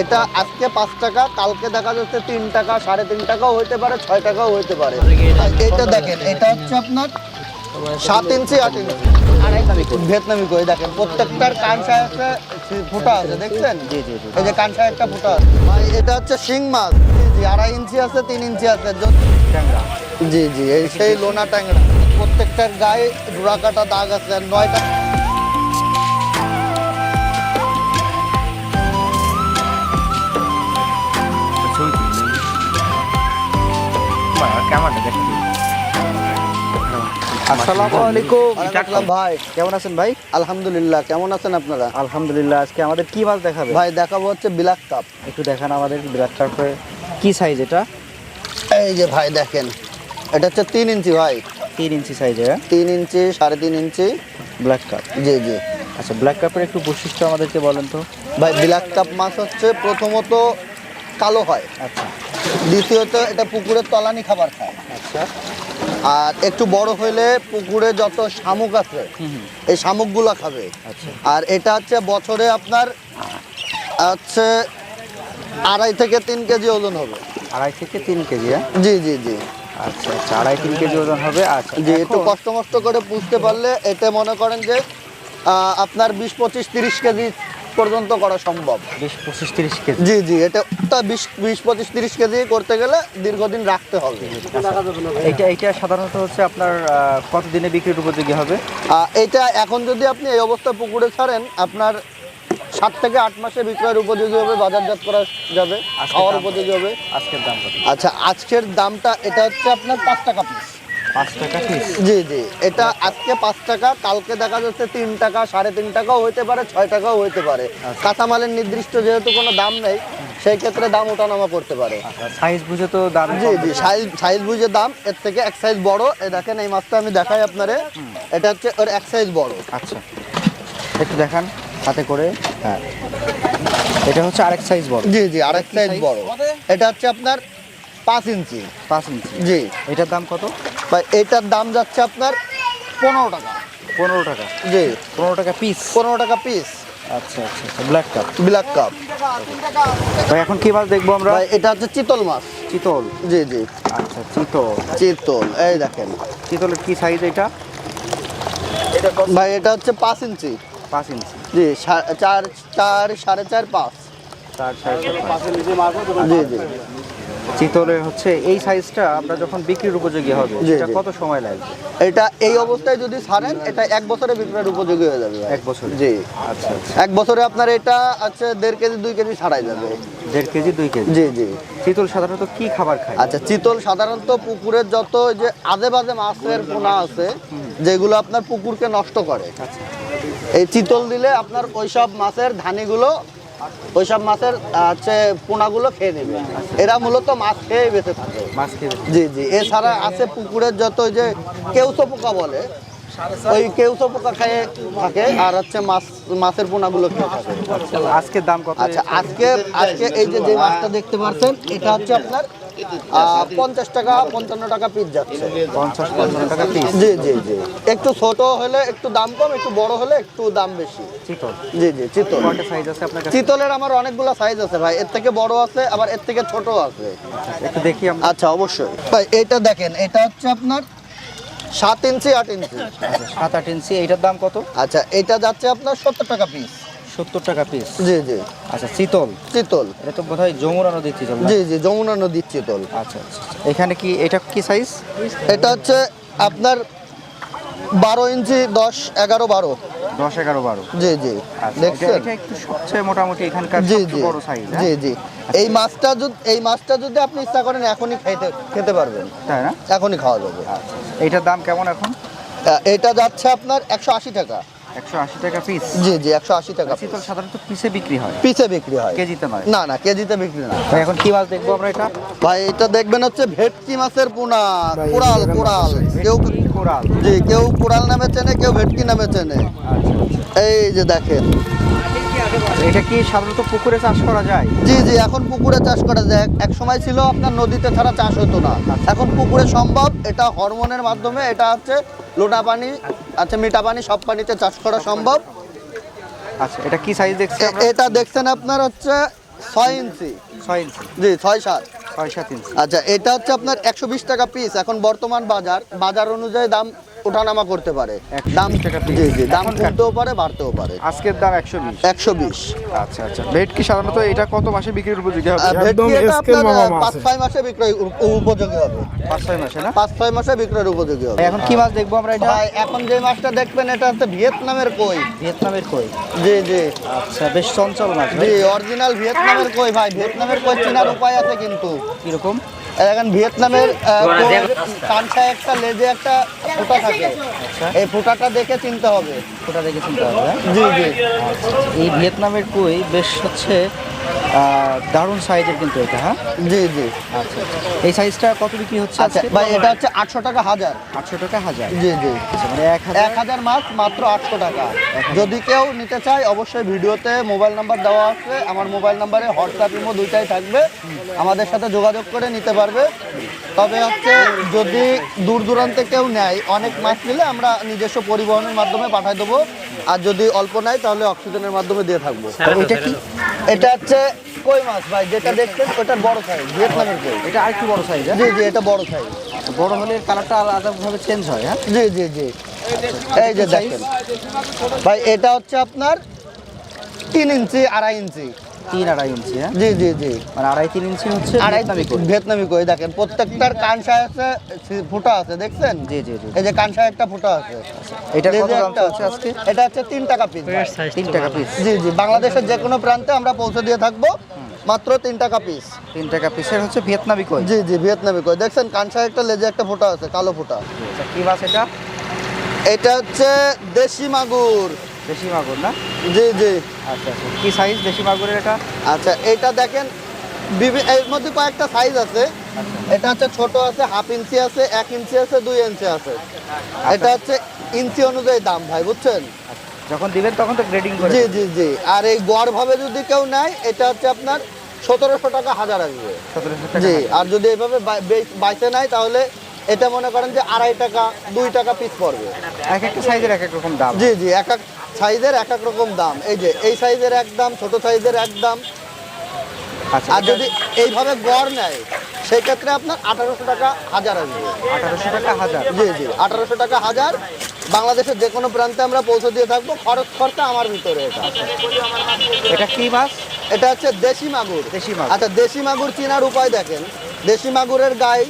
এটা আজকে পাঁচ টাকা কালকে দেখা যাচ্ছে তিন টাকা সাড়ে তিন টাকাও হইতে পারে ছয় টাকাও হইতে পারে। এটা দেখেন এটা হচ্ছে আপনার সাত ইঞ্চি আট ইঞ্চি। ভিয়েতনামি কই দেখেন প্রত্যেকটার কানসায় একটা ফুটা আছে দেখছেন? জি, জি, জি। এই যে কানসায় একটা ফুটা আছে। এটা হচ্ছে শিং মাছ। জি জি আড়াই ইঞ্চি আছে তিন ইঞ্চি আছে ট্যাংরা। জি জি এই সেই লোনা ট্যাংরা। প্রত্যেকটার গায়ে ডোরা কাটা দাগ আছে নয়টা কেমন আসসালামু আলাইকুম। ভাই। কেমন আছেন ভাই? আলহামদুলিল্লাহ কেমন আছেন আপনারা? আলহামদুলিল্লাহ আজকে আমাদের কি মাছ দেখাবে ভাই দেখাবো হচ্ছে বিলাক কাপ। একটু দেখান আমাদের ব্ল্যাক কার্পে কি সাইজ এটা? এই যে ভাই দেখেন। এটা হচ্ছে তিন ইঞ্চি ভাই। তিন ইঞ্চি সাইজে তিন ইঞ্চি সাড়ে তিন ইঞ্চি। Black cup. জি জি। আচ্ছা ব্ল্যাক কাপের একটু বৈশিষ্ট্য আমাদেরকে বলেন তো। ভাই বিলাক কাপ মাছ হচ্ছে প্রথমত কালো হয়। আচ্ছা। দ্বিতীয়ত এটা পুকুরের তলানি খাবার খায়। আচ্ছা। আর একটু বড় হইলে পুকুরে যত শামুক আছে এই শামুকগুলো খাবে। আচ্ছা। আর এটা হচ্ছে বছরে আপনার হচ্ছে আড়াই থেকে তিন কেজি ওজন হবে। আড়াই থেকে তিন কেজি হ্যাঁ? জি জি জি। আচ্ছা আচ্ছা আড়াই তিন কেজি ওজন হবে আচ্ছা। জি একটু কষ্ট মষ্ট করে বুঝতে পারলে এতে মনে করেন যে আপনার বিশ পঁচিশ তিরিশ কেজি পর্যন্ত করা সম্ভব। বিশ পঁচিশ তিরিশ কেজি? জি জি এটা তা বিশ বিশ পঁচিশ তিরিশ কেজি করতে গেলে দীর্ঘদিন রাখতে হবে। এইটা এইটা সাধারণত হচ্ছে আপনার কতদিনে বিক্রির উপযোগী হবে? এটা এখন যদি আপনি এই অবস্থা পুকুরে ছাড়েন আপনার সাত থেকে আট মাসে বিক্রয়ের উপযোগী হবে বাজারজাত করা যাবে খাওয়ার উপযোগী হবে। আজকের দাম আচ্ছা আজকের দামটা এটা হচ্ছে আপনার পাঁচ টাকা পিস পাঁচ টাকা জি জি। এটা আজকে পাঁচ টাকা কালকে দেখা যাচ্ছে তিন টাকা সাড়ে তিন টাকাও হইতে পারে ছয় টাকাও হইতে পারে। আচ্ছা। কাঁচামালের নির্দিষ্ট যেহেতু কোনো দাম নেই সেই ক্ষেত্রে দাম ওঠানামা করতে পারে। সাইজ বুঝে তো দাম জি জি সাইজ সাইজ বুঝে দাম এর থেকে এক সাইজ বড়। এই দেখেন এই মাছটা আমি দেখাই আপনারে। এটা হচ্ছে ওর এক সাইজ বড়। আচ্ছা। একটু দেখান হাতে করে। হ্যাঁ। এটা হচ্ছে আরেক সাইজ বড়। জি জি আরেক সাইজ বড়। এটা হচ্ছে আপনার পাঁচ ইঞ্চি। পাঁচ ইঞ্চি। জি। এটার দাম কত? বা এটার দাম যাচ্ছে আপনার পনেরো টাকা। পনেরো টাকা? জি। পনেরো টাকা পিস পনেরো টাকা পিস আচ্ছা আচ্ছা আচ্ছা ব্ল্যাক কাপ ব্ল্যাক কাপ ভাই এখন কি মাছ দেখব আমরা? এটা হচ্ছে চিতল মাছ। চিতল? জি জি। আচ্ছা চিতল। চিতল এই দেখেন। চিতলের কি সাইজ এটা? ভাই এটা হচ্ছে পাঁচ ইঞ্চি। পাঁচ ইঞ্চি। জি সা- চার চার সাড়ে চার পাঁচ। চার সাইজ জি জি। চিতলের হচ্ছে এই সাইজটা আমরা যখন বিক্রির উপযোগী হবে জি। কত সময় লাগবে? এটা এই অবস্থায় যদি ছাড়েন এটা এক বছরে বিক্রয়ের উপযোগী হয়ে যাবে এক বছরে? জি। আচ্ছা আচ্ছা। এক বছরে আপনার এটা আছে দেড় কেজি দুই কেজি ছাড়াই যাবে। দেড় কেজি দুই কেজি? জি জি। চিতল সাধারণত কি খাবার খায়? আচ্ছা চিতল সাধারণত পুকুরের যত যে আজে বাজে মাছের পোনা আছে যেগুলো আপনার পুকুরকে নষ্ট করে। আচ্ছা। এই চিতল দিলে আপনার ওইসব মাছের ধানিগুলো ওইসব মাছের হচ্ছে পোনাগুলো খেয়ে নেবে। এরা মূলত মাছ খেয়ে বেঁচে থাকে। মাছ খেয়ে জি জি। এছাড়া আছে পুকুরের যত যে কেউসো পোকা বলে ওই কেউচো পোকা খেয়ে থাকে আর হচ্ছে মাছ মাছের পোনাগুলো খেয়ে থাকে। আজকে দাম কত আচ্ছা আজকে আজকে এই যে যে মাছটা দেখতে পাচ্ছেন এটা হচ্ছে আপনার পঞ্চাশ টাকা পঞ্চান্ন টাকা পিস যাচ্ছে। পঞ্চাশ পঞ্চান্ন টাকা পিস জি জি জি। একটু ছোট হলে একটু দাম কম একটু বড় হলে একটু দাম বেশি। চিতল। জি জি চিতল। সাইজ আছে আপনার কাছে? চিতলের আমার অনেকগুলো সাইজ আছে ভাই। এর থেকে বড় আছে আবার এর থেকে ছোট আছে। একটু দেখি আচ্ছা অবশ্যই। ভাই এটা দেখেন এটা হচ্ছে আপনার সাত ইঞ্চি আট ইঞ্চি। আচ্ছা, সাত আট ইঞ্চি এইটার দাম কত? আচ্ছা এটা যাচ্ছে আপনার সত্তর টাকা পিস সত্তর টাকা পিস জি জি। আচ্ছা চিতল? চিতল। এটা তো বোধ হয় যমুনা নদীর চিতল জি জি যমুনা নদীর চিতল। আচ্ছা আচ্ছা এখানে কি এটা কি সাইজ এটা হচ্ছে আপনার বারো ইঞ্চি দশ এগারো বারো। দশ এগারো বারো। জি জি। আচ্ছা, দেখছেন? এটা একটু সবচেয়ে মোটামুটি এখানকার জি জি। বড় সাইজ জি জি। এই মাছটা যদি এই মাছটা যদি আপনি ইচ্ছা করেন এখনই খেতে খেতে পারবেন। তাই না? এখনই খাওয়া যাবে। আচ্ছা এইটার দাম কেমন এখন? এটা যাচ্ছে আপনার একশো আশি টাকা। একশো আশি টাকা পিস জি জি একশো আশি টাকা চিতল সাধারণত পিসে বিক্রি হয়। পিসে বিক্রি হয়। কেজিতে নয়। না না কেজিতে বিক্রি না। ভাই এখন কি মাছ দেখব আমরা এটা? ভাই এটা দেখবেন হচ্ছে ভেটকি মাছের পোনা। কোরাল কোরাল। কেউ কোরাল। জি কেউ কোরাল নামে চেনে কেউ ভেটকি নামে চেনে। আচ্ছা এই যে দেখেন। এটা কি সাধারণত পুকুরে চাষ করা যায়? জি জি এখন পুকুরে চাষ করা যায়। এক- এক সময় ছিল আপনার নদীতে ছাড়া চাষ হতো না। এখন পুকুরে সম্ভব এটা হরমোনের মাধ্যমে এটা হচ্ছে লোটা পানি আচ্ছা মিঠা পানি সব পানিতে চাষ করা সম্ভব। আচ্ছা এটা কি সাইজ দেখছেন এটা দেখছেন আপনার হচ্ছে ছয় ইঞ্চি। ছয় ইঞ্চি। জি ছয় সাত। ছয় সাত ইঞ্চি। আচ্ছা এটা হচ্ছে আপনার একশো বিশ টাকা পিস এখন বর্তমান বাজার বাজার অনুযায়ী দাম ওঠানামা করতে পারে। দাম জি জি দাম কমতেও পারে বাড়তেও পারে। আজকের দাম একশো বিশ। একশো বিশ। আচ্ছা আচ্ছা। ভেটকি সাধারণত এটা কত মাসে বিক্রির উপযোগী হবে? ভেটকি এটা আপনার পাঁচ ছয় মাসে বিক্রয় উপযোগী হবে। পাঁচ ছয় মাসে না? পাঁচ ছয় মাসে বিক্রয়ের উপযোগী হবে। এখন কি মাছ দেখব আমরা এটা? এখন যে মাছটা দেখবেন এটা হচ্ছে ভিয়েতনামের কই। ভিয়েতনামের কই? জি জি। আচ্ছা বেশ চঞ্চল মাছ জি অরিজিনাল ভিয়েতনামের কই ভাই। ভিয়েতনামের কই চেনার উপায় আছে কিন্তু। কীরকম? এই দেখেন ভিয়েতনামের কানসায় একটা লেজে একটা ফুটা থাকে। আচ্ছা এই ফুটাটা দেখে চিনতে হবে। ওটা দেখে চিনতে হবে হ্যাঁ? জি জি। এই ভিয়েতনামের কই বেশ হচ্ছে দারুণ সাইজের কিন্তু এটা হ্যাঁ? জি জি। আচ্ছা আচ্ছা। এই সাইজটা কত বিক্রি হচ্ছে আচ্ছা ভাই এটা হচ্ছে আটশো টাকা হাজার। আটশো টাকা হাজার? জি জি। আচ্ছা মানে এক হাজার? এক হাজার মাছ মাত্র আটশো টাকা। যদি কেউ নিতে চায় অবশ্যই ভিডিওতে মোবাইল নাম্বার দেওয়া আছে। আমার মোবাইল নাম্বারে হোয়াটসঅ্যাপ ইমো দুইটাই থাকবে। আমাদের সাথে যোগাযোগ করে নিতে পারবে। তবে হচ্ছে যদি দূর দূরান্তে কেউ নেয় অনেক মাছ নিলে আমরা নিজস্ব পরিবহনের মাধ্যমে পাঠাই দেবো। আর যদি অল্প নেয় তাহলে অক্সিজেনের মাধ্যমে দিয়ে থাকব। এটা কি? এটা হচ্ছে কই মাছ ভাই? যেটা দেখছেন ওটার বড় সাইজ ভিয়েতনামের কই? এটা আরেকটু বড় সাইজ হ্যাঁ? জি জি এটা বড় সাইজ বড় হলে কালারটা আলাদাভাবে চেঞ্জ হয় হ্যাঁ? জি জি জি। এই যে দেখেন। ভাই এটা হচ্ছে আপনার তিন ইঞ্চি আড়াই ইঞ্চি। তিন আড়াই ইঞ্চি হ্যাঁ? জি জি জি। মানে আড়াই তিন ইঞ্চি হচ্ছে আড়াই ভিয়েতনামি কই? ভিয়েতনামি দেখেন প্রত্যেকটার কানসায় আছে ফুটা আছে দেখছেন? জি জি জি। এই যে কানসায় একটা ফুটা আছে। এটার কত দাম চলছে আজকে? এটা হচ্ছে তিন টাকা পিস তিন টাকা পিস জি জি বাংলাদেশের যে কোনো প্রান্তে আমরা পৌঁছে দিয়ে থাকব মাত্র তিন টাকা পিস তিন টাকা পিসের হচ্ছে ভিয়েতনামি কই? জি জি ভিয়েতনামি কই। দেখছেন কানসায় একটা লেজে একটা ফুটা আছে কালো ফুটা। আচ্ছা, কি মাছ এটা? এটা হচ্ছে দেশি মাগুর। দেশি মাগুর না? জি জি। আচ্ছা আচ্ছা। কি সাইজ দেশি মাগুরের এটা? আচ্ছা এটা দেখেন এর মধ্যে কয়েকটা সাইজ আছে। এটা হচ্ছে ছোট আছে হাফ ইঞ্চি আছে এক ইঞ্চি আছে দুই ইঞ্চি আছে। এটা হচ্ছে ইঞ্চি অনুযায়ী দাম ভাই বুঝছেন? যখন দিবেন তখন তো গ্রেডিং করে জি জি জি। আর এই গড় ভাবে যদি কেউ নেয় এটা হচ্ছে আপনার সতেরোশো টাকা হাজার আসবে। জি আর যদি এইভাবে বাই- বাইসে নেয় তাহলে এটা মনে করেন যে আড়াই টাকা দুই টাকা পিস পড়বে। এক একটা সাইজের এক এক রকম দাম। জি জি এক এক সাইজের এক এক রকম দাম। এই যে এই সাইজের এক দাম ছোট সাইজের এক দাম। আচ্ছা আর যদি এইভাবে গড় নেয় সেই ক্ষেত্রে আপনার আঠারোশো টাকা হাজার আসবে। আঠারোশো টাকা হাজার? জি জি আঠারোশো টাকা হাজার। বাংলাদেশের যে কোনো প্রান্তে আমরা পৌঁছে দিয়ে থাকব। খরচ খরচা আমার ভিতরে এটা এটা কি মাছ? এটা হচ্ছে দেশি মাগুর। দেশি মাছ। আচ্ছা দেশি মাগুর চেনার উপায় দেখেন। দেশি মাগুরের গায়ে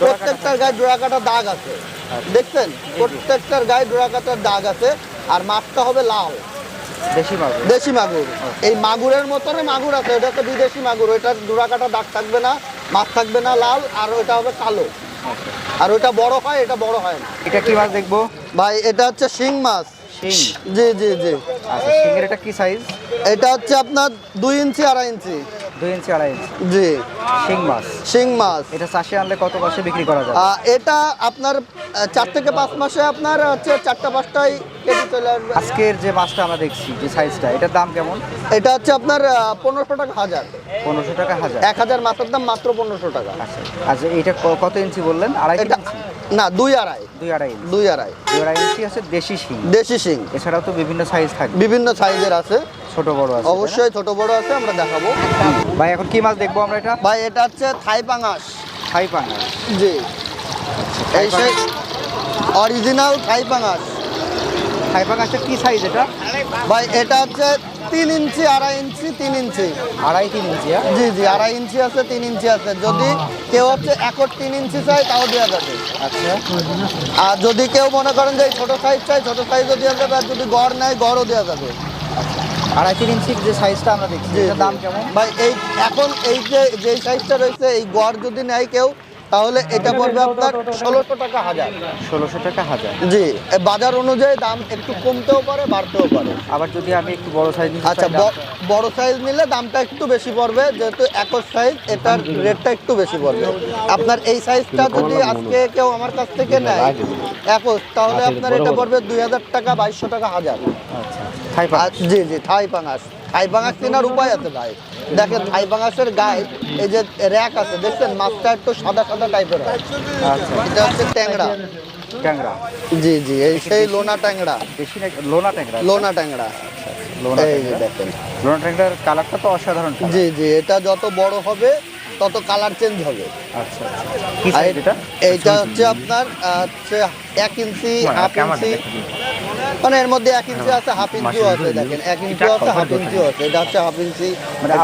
প্রত্যেকটার গায়ে ডোরা কাটা দাগ আছে। আচ্ছা। দেখছেন? প্রত্যেকটার গায়ে ডোরা কাটার দাগ আছে। আর মাছটা হবে লাল। দেশি মাগুর। দেশি মাগুর। এই মাগুরের মতনই মাগুর আছে এটা হচ্ছে বিদেশি মাগুর ওইটার ডোরা কাটা দাগ থাকবে না মাছ থাকবে না লাল আর ওইটা হবে কালো। আর ওইটা বড় হয় এটা বড় হয় না। এটা কি মাছ দেখব? ভাই এটা হচ্ছে শিং মাছ। শিং? জি জি জি। আচ্ছা এটা কি সাইজ এটা হচ্ছে আপনার দুই ইঞ্চি আড়াই ইঞ্চি। দুই ইঞ্চি আড়াই ইঞ্চি। জি। শিং মাছ। শিং মাছ। এটা চাষে আনলে কত মাসে বিক্রি করা যায়? এটা আপনার চার থেকে পাঁচ মাসে আপনার হচ্ছে চারটা পাঁচটায় কেজি চলে আসবে। আজকের যে মাছটা আমরা দেখছি যে সাইজটা এটার দাম কেমন? এটা হচ্ছে আপনার পনেরোশো টাকা হাজার। পনেরোশো টাকা হাজার। এক হাজার মাছের দাম মাত্র পনেরোশো টাকা। আচ্ছা আচ্ছা এটা কত ইঞ্চি বললেন? আড়াই এটা ইঞ্চি? না দুই আড়াই। দুই আড়াই দুই আড়াই। দুই আড়াই ইঞ্চি হচ্ছে দেশি শিং। দেশি শিং। এছাড়াও তো বিভিন্ন সাইজ থাকবে। বিভিন্ন সাইজের আছে। ছোট বড় আছে অবশ্যই ছোট বড় আছে আমরা দেখাবো। ভাই এখন কি মাছ দেখব আমরা এটা? ভাই এটা হচ্ছে থাই পাঙাশ। থাই পাঙ্গা জি। এই সেই অরিজিনাল থাই পাঙাশ। থাই পাঙ্গাসটা কি সাইজ এটা? ভাই এটা হচ্ছে তিন ইঞ্চি আড়াই ইঞ্চি তিন ইঞ্চি। আড়াই তিন ইঞ্চি হ্যাঁ? জি জি আড়াই ইঞ্চি আছে তিন ইঞ্চি আছে। যদি কেউ হচ্ছে একর তিন ইঞ্চি চাই তাও দেওয়া যাবে। আচ্ছা। আর যদি কেউ মনে করেন যে ছোট সাইজ চাই ছোট সাইজও দেওয়া যাবে আর যদি গড় নেয় গড়ও দেওয়া যাবে। আড়াই তিন ইঞ্চির যে সাইজটা আমরা দেখছি দাম কেমন? ভাই এই এখন এই যে যে সাইজটা রয়েছে এই গড় যদি নেয় কেউ তাহলে এটা পড়বে আপনার ষোলোশো টাকা হাজার। ষোলোশো টাকা হাজার। জি বাজার অনুযায়ী দাম একটু কমতেও পারে বাড়তেও পারে। আবার যদি আমি একটু বড় সাইজ আচ্ছা বড় সাইজ নিলে দামটা একটু বেশি পড়বে যেহেতু একর সাইজ এটার রেটটা একটু বেশি পড়বে। আপনার এই সাইজটা যদি আজকে কেউ আমার কাছ থেকে নেয় একর তাহলে আপনার এটা পড়বে দুই হাজার টাকা বাইশশো টাকা হাজার। আচ্ছা জি জি থাই পাঙাশ। থাই পাঙাশ কেনার উপায় আছে ভাই। দেখেন থাই পাঙাশের গায়ে এই যে র্যাক আছে দেখছেন? মাছটা একটু সাদা সাদা টাইপের হয়। আচ্ছা। এটা হচ্ছে ট্যাংরা। ট্যাংরা? জি জি এই সেই লোনা ট্যাংরা। বেশি লোনা ট্যাংরা? লোনা ট্যাংরা। লোনা এই যে ট্যাংরা। দেখেন। লোনা ট্যাংরার কালারটা তো অসাধারণ জি জি এটা যত বড় হবে তত কালার চেঞ্জ হবে। আচ্ছা আচ্ছা। এইটা হচ্ছে আপনার হচ্ছে এক ইঞ্চি হাফ ইঞ্চি মানে এর মধ্যে এক ইঞ্চি আছে হাফ ইঞ্চিও আছে দেখেন। এক ইঞ্চিও আছে হাফ ইঞ্চিও আছে এটা হচ্ছে হাফ ইঞ্চি। মানে।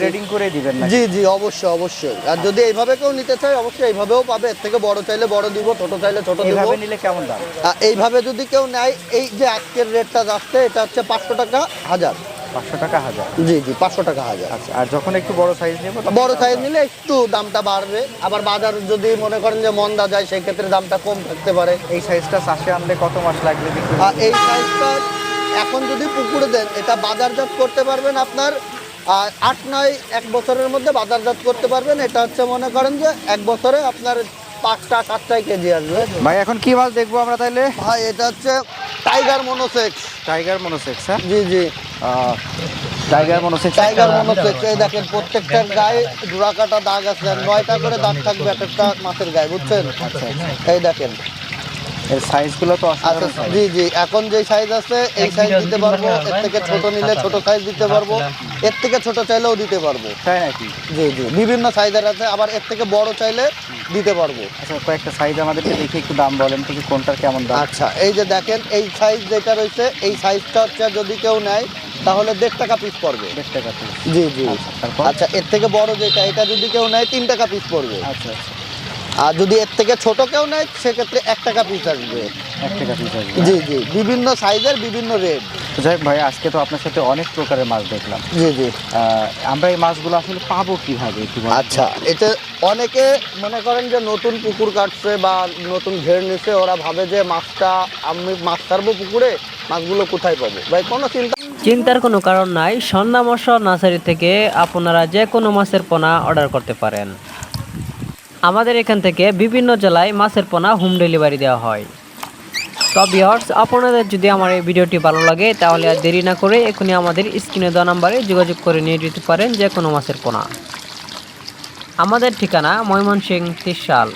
গ্রেডিং করে দিবেন জি জি অবশ্যই অবশ্যই। আর যদি এইভাবে কেউ নিতে চায় অবশ্যই এইভাবেও পাবে। এর থেকে বড় চাইলে বড় দিব ছোট চাইলে ছোট দিব। নিলে কেমন দাম? এইভাবে যদি কেউ নেয় এই যে আজকের রেটটা যাচ্ছে এটা হচ্ছে পাঁচশো টাকা হাজার। পাঁচশো টাকা হাজার। জি জি পাঁচশো টাকা হাজার। আচ্ছা আর যখন একটু বড় সাইজ নেব বড় সাইজ নিলে একটু দামটা বাড়বে। আবার বাজার যদি মনে করেন যে মন্দা যায় সেই ক্ষেত্রে দামটা কম থাকতে পারে। এই সাইজটা চাষে আনলে কত মাস লাগবে এই সাইজটা এখন যদি পুকুরে দেন এটা বাজারজাত করতে পারবেন আপনার আট নয় এক বছরের মধ্যে বাজারজাত করতে পারবেন। এটা হচ্ছে মনে করেন যে এক বছরে আপনার পাঁচটা সাতটাই কেজি আসবে। ভাই এখন কি মাছ দেখব আমরা তাইলে? ভাই এটা হচ্ছে টাইগার মনোসেক্স টাইগার মনোসেক্স হ্যাঁ? জি জি। টাইগার মনোসেক্স টাইগার মনোসেক্স এই দেখেন প্রত্যেকটার গায়ে ডুরা কাটা দাগ আছে আর নয়টা করে দাগ থাকবে এক একটা মাছের গায়ে বুঝছেন? এই দেখেন। এর সাইজগুলো তো আচ্ছা জি জি। এখন যে সাইজ আছে এই সাইজ দিতে পারব এর থেকে ছোট নিলে ছোট সাইজ দিতে পারব এর থেকে ছোট চাইলেও দিতে পারব। তাই নাকি? জি জি। বিভিন্ন সাইজের আছে আবার এর থেকে বড় চাইলে দিতে পারব। আচ্ছা কয়েকটা সাইজ আমাদেরকে দেখে একটু দাম বলেন তো কোনটার কেমন দাম? আচ্ছা এই যে দেখেন এই সাইজ যেটা রয়েছে এই সাইজটা হচ্ছে যদি কেউ নেয় তাহলে দেড় টাকা পিস পড়বে। দেড় টাকা piece। জি জি। আচ্ছা, আচ্ছা এর থেকে বড় যেটা এটা যদি কেউ নেয় তিন টাকা পিস পড়বে। আচ্ছা আচ্ছা। আর যদি এর থেকে ছোট কেউ নেয় সেক্ষেত্রে এক টাকা পিস আসবে। এক টাকা পিস আসবে। জি জি। বিভিন্ন সাইজের বিভিন্ন রেট যাই হোক ভাই আজকে তো আপনার সাথে অনেক প্রকারের মাছ দেখলাম। জি জি। আহ, আমরা এই মাছগুলো আসলে পাবো কীভাবে একটু বলেন। তো? আচ্ছা এটা অনেকে মনে করেন যে নতুন পুকুর কাটছে বা নতুন ঘের নিছে ওরা ভাবে যে মাছটা আমি মাছ ছাড়বো পুকুরে মাছগুলো কোথায় পাবো? ভাই কোনো চিন্তা চিন্তার কোনো কারণ নাই, সন্ধ্যা মশা নার্সারি থেকে আপনারা যে কোনো মাছের পোনা অর্ডার করতে পারেন। আমাদের এখান থেকে বিভিন্ন জেলায় মাছের পোনা হোম ডেলিভারি দেওয়া হয়। তো ভিউয়ার্স, আপনাদের যদি আমার এই ভিডিওটি ভালো লাগে, তাহলে আর দেরি না করে এখনই আমাদের স্ক্রিনে দেওয়া নাম্বারে যোগাযোগ করে নিয়ে যেতে পারেন যে কোনো মাছের পোনা। আমাদের ঠিকানা ময়মনসিং ত্রিশাল।